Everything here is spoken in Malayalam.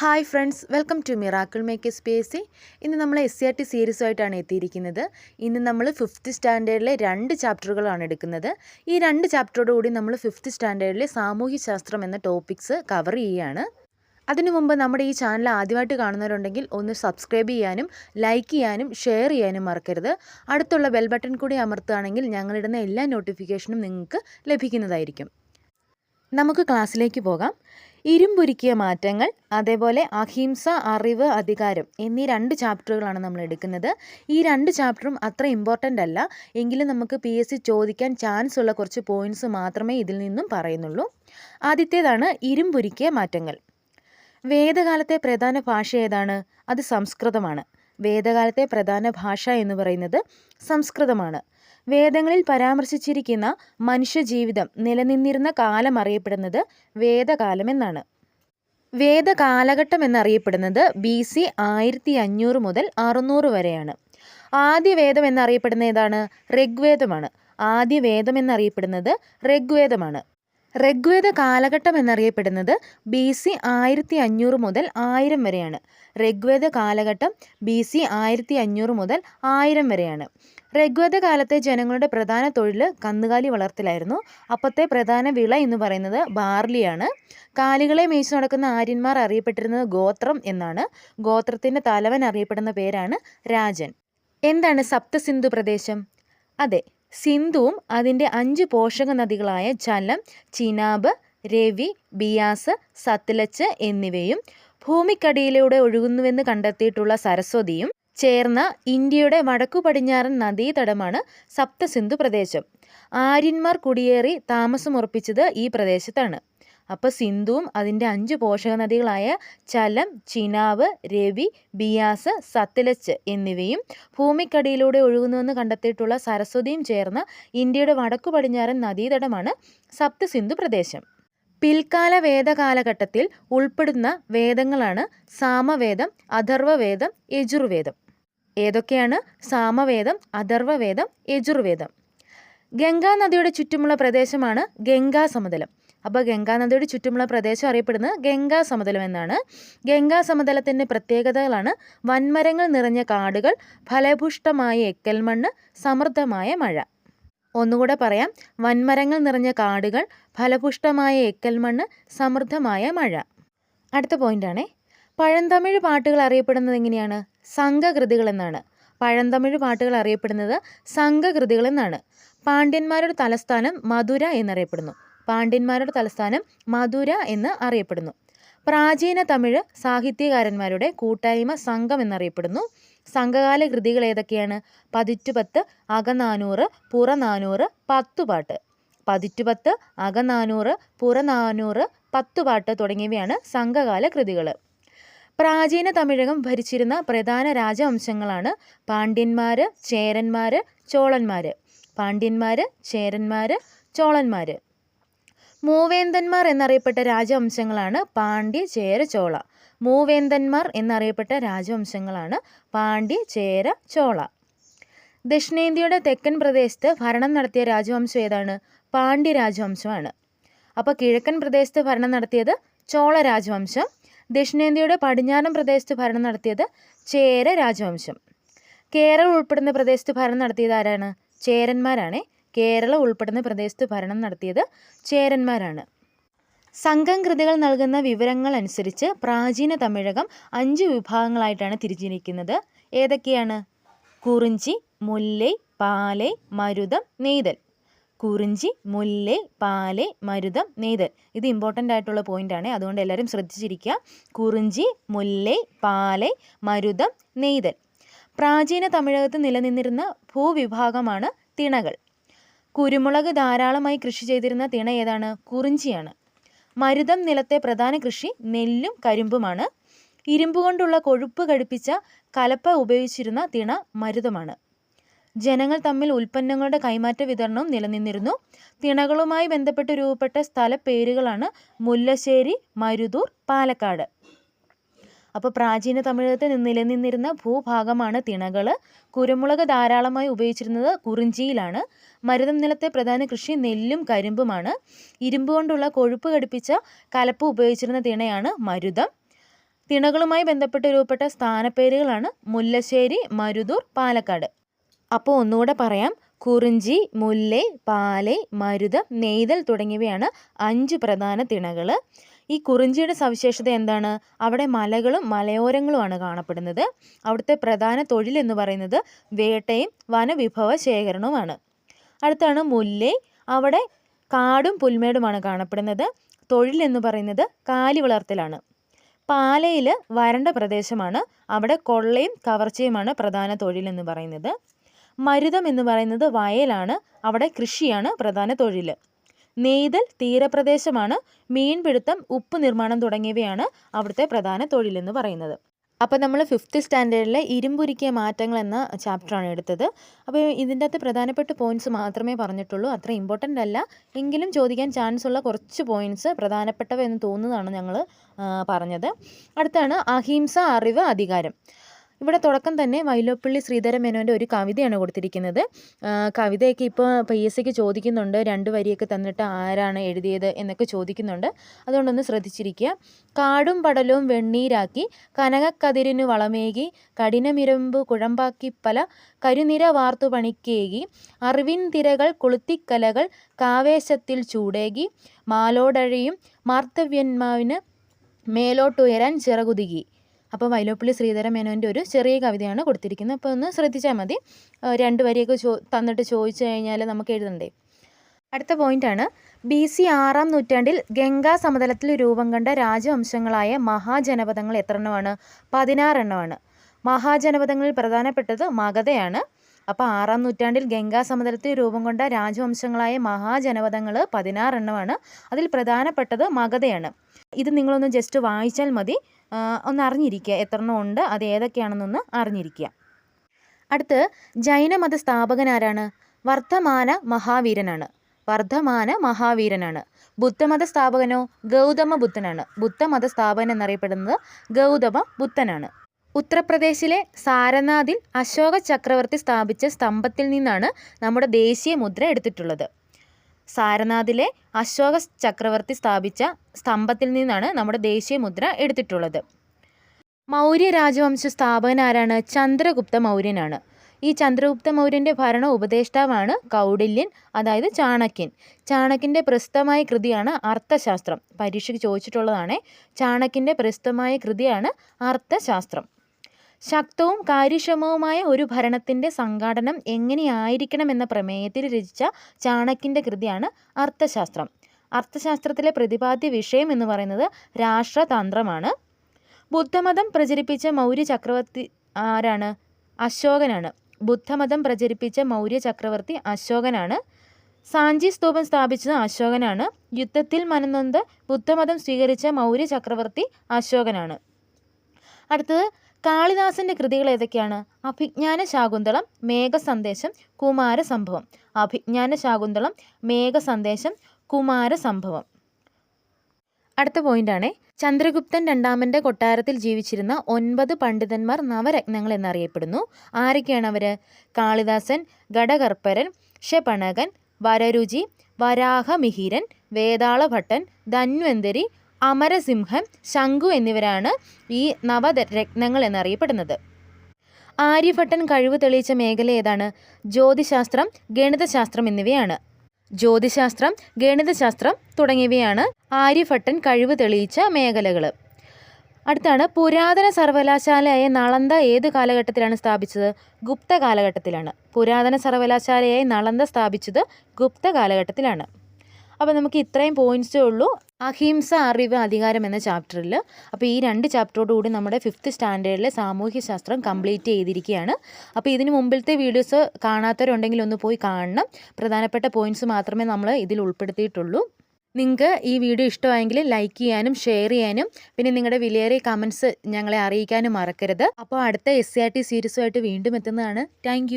Hi friends welcome to miracle make P S C ഇന്ന് നമ്മൾ എസ് സി ആർ ടി സീരീസുമായിട്ടാണ് എത്തിയിരിക്കുന്നത്. ഇന്ന് നമ്മൾ ഫിഫ്ത്ത് സ്റ്റാൻഡേർഡിലെ രണ്ട് ചാപ്റ്ററുകളാണ് എടുക്കുന്നത്. ഈ രണ്ട് ചാപ്റ്ററോട് കൂടി നമ്മൾ ഫിഫ്ത്ത് സ്റ്റാൻഡേർഡിലെ സാമൂഹ്യശാസ്ത്രം എന്ന ടോപ്പിക്സ് കവർ ചെയ്യുകയാണ്. അതിനു മുമ്പ് നമ്മുടെ ഈ ചാനൽ ആദ്യമായിട്ട് കാണുന്നവരുണ്ടെങ്കിൽ ഒന്ന് സബ്സ്ക്രൈബ് ചെയ്യാനും ലൈക്ക് ചെയ്യാനും ഷെയർ ചെയ്യാനും മറക്കരുത്. അടുത്തുള്ള ബെൽ ബട്ടൺ കൂടി അമർത്തുകയാണെങ്കിൽ ഞങ്ങളിടുന്ന എല്ലാ നോട്ടിഫിക്കേഷനും നിങ്ങൾക്ക് ലഭിക്കുന്നതായിരിക്കും. നമുക്ക് ക്ലാസ്സിലേക്ക് പോകാം. ഇരുമ്പുരുക്കിയ മാറ്റങ്ങൾ അതേപോലെ അഹിംസ അറിവ് അധികാരം എന്നീ രണ്ട് ചാപ്റ്ററുകളാണ് നമ്മൾ എടുക്കുന്നത്. ഈ രണ്ട് ചാപ്റ്ററും അത്ര ഇമ്പോർട്ടന്റ് അല്ല. എങ്കിലും നമുക്ക് പി എസ് സി ചോദിക്കാൻ ചാൻസ് ഉള്ള കുറച്ച് പോയിന്റ്സ് മാത്രമേ ഇതിൽ നിന്നും പറയുന്നുള്ളൂ. ആദ്യത്തേതാണ് ഇരുമ്പുരുക്കിയ മാറ്റങ്ങൾ. വേദകാലത്തെ പ്രധാന ഭാഷ ഏതാണ്? അത് സംസ്കൃതമാണ്. വേദകാലത്തെ പ്രധാന ഭാഷ എന്ന് പറയുന്നത് സംസ്കൃതമാണ്. വേദങ്ങളിൽ പരാമർശിച്ചിരിക്കുന്ന മനുഷ്യജീവിതം നിലനിന്നിരുന്ന കാലം അറിയപ്പെടുന്നത് വേദകാലം എന്നാണ് വേദകാലഘട്ടം എന്നറിയപ്പെടുന്നത് ബി സി ആയിരത്തി അഞ്ഞൂറ് മുതൽ അറുന്നൂറ് വരെയാണ്. ആദ്യ വേദം എന്നറിയപ്പെടുന്ന ഏതാണ്? ഋഗ്വേദമാണ്. ആദ്യ വേദം എന്നറിയപ്പെടുന്നത് ഋഗ്വേദമാണ്. ഋഗ്വേദ കാലഘട്ടം എന്നറിയപ്പെടുന്നത് ബി സി ആയിരത്തി അഞ്ഞൂറ് മുതൽ ആയിരം വരെയാണ്. ഋഗ്വേദ കാലഘട്ടം ബി സി ആയിരത്തി അഞ്ഞൂറ് മുതൽ ആയിരം വരെയാണ്. ഋഗ്വേദ കാലത്തെ ജനങ്ങളുടെ പ്രധാന തൊഴിൽ കന്നുകാലി വളർത്തലായിരുന്നു. അപ്പോഴത്തെ പ്രധാന വിള എന്ന് പറയുന്നത് ബാർലിയാണ്. കാലികളെ മേയിച്ചു നടക്കുന്ന ആര്യന്മാർ അറിയപ്പെട്ടിരുന്നത് ഗോത്രം എന്നാണ്. ഗോത്രത്തിന്റെ തലവൻ അറിയപ്പെടുന്ന പേരാണ് രാജൻ. എന്താണ് സപ്തസിന്ധു പ്രദേശം? അതെ സിന്ധുവും അതിന്റെ അഞ്ച് പോഷക നദികളായ ജലം ചിനാബ് രവി ബിയാസ് സത്ലജ് എന്നിവയും ഭൂമിക്കടിയിലൂടെ ഒഴുകുന്നുവെന്ന് കണ്ടെത്തിയിട്ടുള്ള സരസ്വതിയും ചേർന്ന ഇന്ത്യയുടെ വടക്കു പടിഞ്ഞാറൻ നദീതടമാണ് സപ്തസിന്ധു പ്രദേശം. ആര്യന്മാർ കുടിയേറി താമസമുറപ്പിച്ചത് ഈ പ്രദേശത്താണ്. അപ്പോൾ സിന്ധുവും അതിന്റെ അഞ്ച് പോഷക നദികളായ ചലം ചിനാവ് രവി ബിയാസ് സത്ലജ് എന്നിവയും ഭൂമിക്കടിയിലൂടെ ഒഴുകുന്നുവെന്ന് കണ്ടെത്തിയിട്ടുള്ള സരസ്വതിയും ചേർന്ന് ഇന്ത്യയുടെ വടക്കു പടിഞ്ഞാറൻ നദീതടമാണ് സപ്ത സിന്ധു പ്രദേശം. പിൽക്കാല വേദകാലഘട്ടത്തിൽ ഉൾപ്പെടുന്ന വേദങ്ങളാണ് സാമവേദം അഥർവവേദം യജുർവേദം. ഏതൊക്കെയാണ്? സാമവേദം അഥർവവേദം യജുർവേദം. ഗംഗാ നദിയുടെ ചുറ്റുമുള്ള പ്രദേശമാണ് ഗംഗാ സമതലം. അപ്പോൾ ഗംഗാ നദിയുടെ ചുറ്റുമുള്ള പ്രദേശം അറിയപ്പെടുന്നത് ഗംഗാ സമതലം എന്നാണ്. ഗംഗാ സമതലത്തിന്റെ പ്രത്യേകതകളാണ് വൻമരങ്ങൾ നിറഞ്ഞ കാടുകൾ ഫലഭുഷ്ടമായ എക്കൽമണ്ണ് സമൃദ്ധമായ മഴ. ഒന്നുകൂടെ പറയാം വൻമരങ്ങൾ നിറഞ്ഞ കാടുകൾ ഫലപുഷ്ടമായ എക്കൽമണ്ണ് സമൃദ്ധമായ മഴ. അടുത്ത പോയിന്റാണേ പഴന്തമിഴ് പാട്ടുകൾ അറിയപ്പെടുന്നത് എങ്ങനെയാണ്? സംഘകൃതികൾ എന്നാണ്. പഴന്തമിഴ് പാട്ടുകൾ അറിയപ്പെടുന്നത് സംഘകൃതികൾ എന്നാണ്. പാണ്ഡ്യന്മാരുടെ തലസ്ഥാനം മധുര എന്നറിയപ്പെടുന്നു. പാണ്ഡ്യന്മാരുടെ തലസ്ഥാനം മധുര എന്ന് അറിയപ്പെടുന്നു. പ്രാചീന തമിഴ് സാഹിത്യകാരന്മാരുടെ കൂട്ടായ്മ സംഘം എന്നറിയപ്പെടുന്നു. സംഘകാല കൃതികൾ ഏതൊക്കെയാണ്? പതിറ്റുപത്ത് അകനാനൂറ് പുറനാനൂറ് പത്തുപാട്ട്. പതിറ്റുപത്ത് അകനാനൂറ് പുറനാനൂറ് പത്തുപാട്ട് തുടങ്ങിയവയാണ് സംഘകാല കൃതികൾ. പ്രാചീന തമിഴകം ഭരിച്ചിരുന്ന പ്രധാന രാജവംശങ്ങളാണ് പാണ്ഡ്യന്മാർ ചേരന്മാർ ചോളന്മാർ പാണ്ഡ്യന്മാർ ചേരന്മാർ ചോളന്മാർ മൂവേന്തന്മാർ എന്നറിയപ്പെട്ട രാജവംശങ്ങളാണ് പാണ്ഡ്യ ചേര ചോള. മൂവേന്തന്മാർ എന്നറിയപ്പെട്ട രാജവംശങ്ങളാണ് പാണ്ഡ്യ ചേര ചോള. ദക്ഷിണേന്ത്യയുടെ തെക്കൻ പ്രദേശത്ത് ഭരണം നടത്തിയ രാജവംശം ഏതാണ്? പാണ്ഡ്യ രാജവംശമാണ്. അപ്പോൾ കിഴക്കൻ പ്രദേശത്ത് ഭരണം നടത്തിയത് ചോള രാജവംശം. ദക്ഷിണേന്ത്യയുടെ പടിഞ്ഞാറൻ പ്രദേശത്ത് ഭരണം നടത്തിയത് ചേര രാജവംശം. കേരളം ഉൾപ്പെടുന്ന പ്രദേശത്ത് ഭരണം നടത്തിയത് ആരാണ്? ചേരന്മാരാണ്. കേരളം ഉൾപ്പെടുന്ന പ്രദേശത്ത് ഭരണം നടത്തിയത് ചേരന്മാരാണ്. സംഘം കൃതികൾ നൽകുന്ന വിവരങ്ങൾ അനുസരിച്ച് പ്രാചീന തമിഴകം അഞ്ച് വിഭാഗങ്ങളായിട്ടാണ് തിരിച്ചിരിക്കുന്നത് ഏതൊക്കെയാണ്? കുറിഞ്ചി മുല്ലൈ പാലൈ മരുതം നെയ്തൽ. കുറിഞ്ചി മുല്ലൈ പാലൈ മരുതം നെയ്തൽ. ഇത് ഇമ്പോർട്ടന്റ് ആയിട്ടുള്ള പോയിന്റ് ആണ്. അതുകൊണ്ട് എല്ലാവരും ശ്രദ്ധിച്ചിരിക്കുക. കുറിഞ്ചി മുല്ലൈ പാലൈ മരുതം നെയ്തൽ. പ്രാചീന തമിഴകത്ത് നിലനിന്നിരുന്ന ഭൂവിഭാഗമാണ് തിണകൾ. കുരുമുളക് ധാരാളമായി കൃഷി ചെയ്തിരുന്ന തിണ ഏതാണ്? കുറിഞ്ചിയാണ്. മരുതം നിലത്തെ പ്രധാന കൃഷി നെല്ലും കരിമ്പുമാണ്. ഇരുമ്പ് കൊണ്ടുള്ള കൊഴുപ്പ് ഘടിപ്പിച്ച കലപ്പ ഉപയോഗിച്ചിരുന്ന തിണ മരുതമാണ്. ജനങ്ങൾ തമ്മിൽ ഉൽപ്പന്നങ്ങളുടെ കൈമാറ്റ വിതരണവും നിലനിന്നിരുന്നു. തിണകളുമായി ബന്ധപ്പെട്ട് രൂപപ്പെട്ട സ്ഥലപ്പേരുകളാണ് മുല്ലശ്ശേരി മരുതൂർ പാലക്കാട്. അപ്പോൾ പ്രാചീന തമിഴകത്ത് നിലനിന്നിരുന്ന ഭൂഭാഗമാണ് തിണകൾ കുരുമുളക് ധാരാളമായി ഉപയോഗിച്ചിരുന്നത് കുറിഞ്ചിയിലാണ്. മരുതം നിലത്തെ പ്രധാന കൃഷി നെല്ലും കരിമ്പുമാണ്. ഇരുമ്പ് കൊണ്ടുള്ള കൊഴുപ്പ് ഘടിപ്പിച്ച കലപ്പ് ഉപയോഗിച്ചിരുന്ന തിണയാണ് മരുതം. തിണകളുമായി ബന്ധപ്പെട്ട് രൂപപ്പെട്ട സ്ഥാനപ്പേരുകളാണ് മുല്ലശ്ശേരി മരുതൂർ പാലക്കാട്. അപ്പോൾ ഒന്നുകൂടെ പറയാം. കുറിഞ്ചി മുല്ലേ പാലെ മരുതം നെയ്തൽ തുടങ്ങിയവയാണ് അഞ്ച് പ്രധാന തിണകൾ ഈ കുറിഞ്ചിയുടെ സവിശേഷത എന്താണ്? അവിടെ മലകളും മലയോരങ്ങളുമാണ് കാണപ്പെടുന്നത്. അവിടുത്തെ പ്രധാന തൊഴിൽ എന്ന് പറയുന്നത് വേട്ടയും വനവിഭവ ശേഖരണവുമാണ്. അടുത്താണ് മുല്ലൈ. അവിടെ കാടും പുൽമേടുമാണ് കാണപ്പെടുന്നത്. തൊഴിൽ എന്ന് പറയുന്നത് കാലി വളർത്തലാണ്. പാലയിൽ വരണ്ട പ്രദേശമാണ്. അവിടെ കൊള്ളയും കവർച്ചയുമാണ് പ്രധാന തൊഴിൽ എന്ന് പറയുന്നത്. മരുതം എന്ന് പറയുന്നത് വയലാണ്. അവിടെ കൃഷിയാണ് പ്രധാന തൊഴിൽ. നെയ്തൽ തീരപ്രദേശമാണ്. മീൻപിടുത്തം ഉപ്പ് നിർമ്മാണം തുടങ്ങിയവയാണ് അവിടുത്തെ പ്രധാന തൊഴിലെന്ന് പറയുന്നത്. അപ്പോൾ നമ്മൾ ഫിഫ്ത്ത് സ്റ്റാൻഡേർഡിലെ ഇരുമ്പുരുക്കിയ മാറ്റങ്ങൾ എന്ന ചാപ്റ്ററാണ് എടുത്തത്. അപ്പോൾ ഇതിന്റെ അകത്ത് പ്രധാനപ്പെട്ട പോയിന്റ്സ് മാത്രമേ പറഞ്ഞിട്ടുള്ളൂ. അത്ര ഇമ്പോർട്ടന്റ് അല്ല. എങ്കിലും ചോദിക്കാൻ ചാൻസ് ഉള്ള കുറച്ച് പോയിന്റ്സ് പ്രധാനപ്പെട്ടവ എന്ന് തോന്നുന്നതാണ് ഞങ്ങൾ പറഞ്ഞത്. അടുത്താണ് അഹിംസ അറിവ് അധികാരം. ഇവിടെ തുടക്കം തന്നെ വൈലോപ്പള്ളി ശ്രീധര മേനോന്റെ ഒരു കവിതയാണ് കൊടുത്തിരിക്കുന്നത്. കവിതയൊക്കെ ഇപ്പോൾ പി എസ് സിക്ക് ചോദിക്കുന്നുണ്ട് രണ്ട് വരിയൊക്കെ തന്നിട്ട് ആരാണ് എഴുതിയത്? എന്നൊക്കെ ചോദിക്കുന്നുണ്ട്. അതുകൊണ്ടൊന്ന് ശ്രദ്ധിച്ചിരിക്കുക. കാടും പടലവും വെണ്ണീരാക്കി കനകക്കതിരിനു വളമേകി കഠിനമിരമ്പ് കുഴമ്പാക്കി പല കരുനിര വാർത്തു പണിക്കേകി അറിവിൻ തിരകൾ കൊളുത്തിക്കലകൾ കാവേശത്തിൽ ചൂടേകി മാലോടഴിയും മാർത്തവ്യന്മാവിന് മേലോട്ടുയരാൻ ചിറകുതുകി. അപ്പോൾ വൈലോപ്പിള്ളി ശ്രീധര മേനോന്റെ ഒരു ചെറിയ കവിതയാണ് കൊടുത്തിരിക്കുന്നത്. അപ്പോൾ ഒന്ന് ശ്രദ്ധിച്ചാൽ മതി. രണ്ട് വരിയൊക്കെ ചോ തന്നിട്ട് ചോദിച്ചു കഴിഞ്ഞാൽ നമുക്ക് എഴുതണ്ടേ? അടുത്ത പോയിന്റാണ് ബി സി ആറാം നൂറ്റാണ്ടിൽ ഗംഗാ സമതലത്തിൽ രൂപം കണ്ട രാജവംശങ്ങളായ മഹാജനപദങ്ങൾ എത്ര എണ്ണമാണ് പതിനാറെണ്ണമാണ്. മഹാജനപദങ്ങളിൽ പ്രധാനപ്പെട്ടത് മഗധയാണ്. അപ്പോൾ ആറാം നൂറ്റാണ്ടിൽ ഗംഗാ സമതലത്തിൽ രൂപം കൊണ്ട രാജവംശങ്ങളായ മഹാജനപദങ്ങൾ പതിനാറെണ്ണമാണ്. അതിൽ പ്രധാനപ്പെട്ടത് മഗധയാണ്. ഇത് നിങ്ങളൊന്ന് ജസ്റ്റ് വായിച്ചാൽ മതി. ഒന്ന് അറിഞ്ഞിരിക്കുക എത്രണ്ണം ഉണ്ട് അത് ഏതൊക്കെയാണെന്നൊന്ന് അറിഞ്ഞിരിക്കുക. അടുത്ത് ജൈനമത സ്ഥാപകൻ ആരാണ്? വർദ്ധമാന മഹാവീരനാണ്. വർദ്ധമാന മഹാവീരനാണ്. ബുദ്ധമത സ്ഥാപകനോ? ഗൗതമ ബുദ്ധനാണ്. ബുദ്ധമത സ്ഥാപകൻ എന്നറിയപ്പെടുന്നത് ഗൗതമ ബുദ്ധനാണ്. ഉത്തർപ്രദേശിലെ സാരനാഥിൽ അശോക ചക്രവർത്തി സ്ഥാപിച്ച സ്തംഭത്തിൽ നിന്നാണ് നമ്മുടെ ദേശീയ മുദ്ര എടുത്തിട്ടുള്ളത്. സാരനാഥിലെ അശോക ചക്രവർത്തി സ്ഥാപിച്ച സ്തംഭത്തിൽ നിന്നാണ് നമ്മുടെ ദേശീയ മുദ്ര എടുത്തിട്ടുള്ളത്. മൗര്യ രാജവംശ സ്ഥാപകൻ ആരാണ് ചന്ദ്രഗുപ്ത മൗര്യനാണ്. ഈ ചന്ദ്രഗുപ്ത മൗര്യന്റെ ഭരണ ഉപദേഷ്ടാവാണ് കൗടില്യൻ അതായത് ചാണക്യൻ. ചാണക്യന്റെ പ്രസിദ്ധമായ കൃതിയാണ് അർത്ഥശാസ്ത്രം. പരീക്ഷയ്ക്ക് ചോദിച്ചിട്ടുള്ളതാണ് ചാണക്യന്റെ പ്രസിദ്ധമായ കൃതിയാണ് അർത്ഥശാസ്ത്രം. ശക്തവും കാര്യക്ഷമവുമായ ഒരു ഭരണത്തിന്റെ സംഘാടനം എങ്ങനെയായിരിക്കണമെന്ന പ്രമേയത്തിൽ രചിച്ച ചാണക്യന്റെ കൃതിയാണ് അർത്ഥശാസ്ത്രം. അർത്ഥശാസ്ത്രത്തിലെ പ്രതിപാദ്യ വിഷയം എന്ന് പറയുന്നത് രാഷ്ട്രതന്ത്രമാണ്. ബുദ്ധമതം പ്രചരിപ്പിച്ച മൗര്യ ചക്രവർത്തി ആരാണ്? അശോകനാണ്. ബുദ്ധമതം പ്രചരിപ്പിച്ച മൗര്യ ചക്രവർത്തി അശോകനാണ്. സാഞ്ചി സ്തൂപം സ്ഥാപിച്ചത് അശോകനാണ്. യുദ്ധത്തിൽ മനനൊന്ത് ബുദ്ധമതം സ്വീകരിച്ച മൗര്യ ചക്രവർത്തി അശോകനാണ്. അടുത്തത് കാളിദാസന്റെ കൃതികൾ ഏതൊക്കെയാണ്? അഭിജ്ഞാന ശാകുന്തളം മേഘസന്ദേശം കുമാരസംഭവം അഭിജ്ഞാന ശാകുന്തളം മേഘസന്ദേശം കുമാരസംഭവം അടുത്ത പോയിന്റാണ് ചന്ദ്രഗുപ്തൻ രണ്ടാമന്റെ കൊട്ടാരത്തിൽ ജീവിച്ചിരുന്ന ഒൻപത് പണ്ഡിതന്മാർ നവരത്നങ്ങൾ എന്നറിയപ്പെടുന്നു. ആരൊക്കെയാണ് അവർ കാളിദാസൻ ഘടകർപ്പരൻ ഷപണകൻ വരരുചി വരാഹമിഹിരൻ വേതാളഭട്ടൻ ധന്വന്തരി അമരസിംഹൻ ശംഖു എന്നിവരാണ് ഈ നവരത്നങ്ങൾ എന്നറിയപ്പെടുന്നത്. ആര്യഭട്ടൻ കഴിവ് തെളിയിച്ച മേഖല ഏതാണ്? ജ്യോതിശാസ്ത്രം ഗണിതശാസ്ത്രം എന്നിവയാണ്. ജ്യോതിശാസ്ത്രം ഗണിതശാസ്ത്രം തുടങ്ങിയവയാണ് ആര്യഭട്ടൻ കഴിവ് തെളിയിച്ച മേഖലകൾ അടുത്താണ് പുരാതന സർവകലാശാലയായ നളന്ത ഏത് കാലഘട്ടത്തിലാണ് സ്ഥാപിച്ചത്? ഗുപ്ത കാലഘട്ടത്തിലാണ്. പുരാതന സർവകലാശാലയായി നളന്ത സ്ഥാപിച്ചത് ഗുപ്ത കാലഘട്ടത്തിലാണ്. അപ്പോൾ നമുക്ക് ഇത്രയും പോയിൻസേ ഉള്ളൂ. അഹിംസ അറിവ് അധികാരം എന്ന ചാപ്റ്ററിൽ അപ്പോൾ ഈ രണ്ട് ചാപ്റ്ററോട് കൂടി നമ്മുടെ ഫിഫ്ത്ത് സ്റ്റാൻഡേർഡിലെ സാമൂഹ്യശാസ്ത്രം കംപ്ലീറ്റ് ചെയ്തിരിക്കുകയാണ് അപ്പോൾ ഇതിന് മുമ്പിലത്തെ വീഡിയോസ് കാണാത്തവരുണ്ടെങ്കിൽ ഒന്ന് പോയി കാണണം. പ്രധാനപ്പെട്ട പോയിന്റ്സ് മാത്രമേ നമ്മൾ ഇതിൽ ഉൾപ്പെടുത്തിയിട്ടുള്ളൂ. നിങ്ങൾക്ക് ഈ വീഡിയോ ഇഷ്ടമായെങ്കിൽ ലൈക്ക് ചെയ്യാനും ഷെയർ ചെയ്യാനും പിന്നെ നിങ്ങളുടെ വിലയേറിയ കമൻസ് ഞങ്ങളെ അറിയിക്കാനും മറക്കരുത്. അപ്പോൾ അടുത്ത എസ് സി ആർ ടി സീരീസുമായിട്ട് വീണ്ടും എത്തുന്നതാണ്. താങ്ക്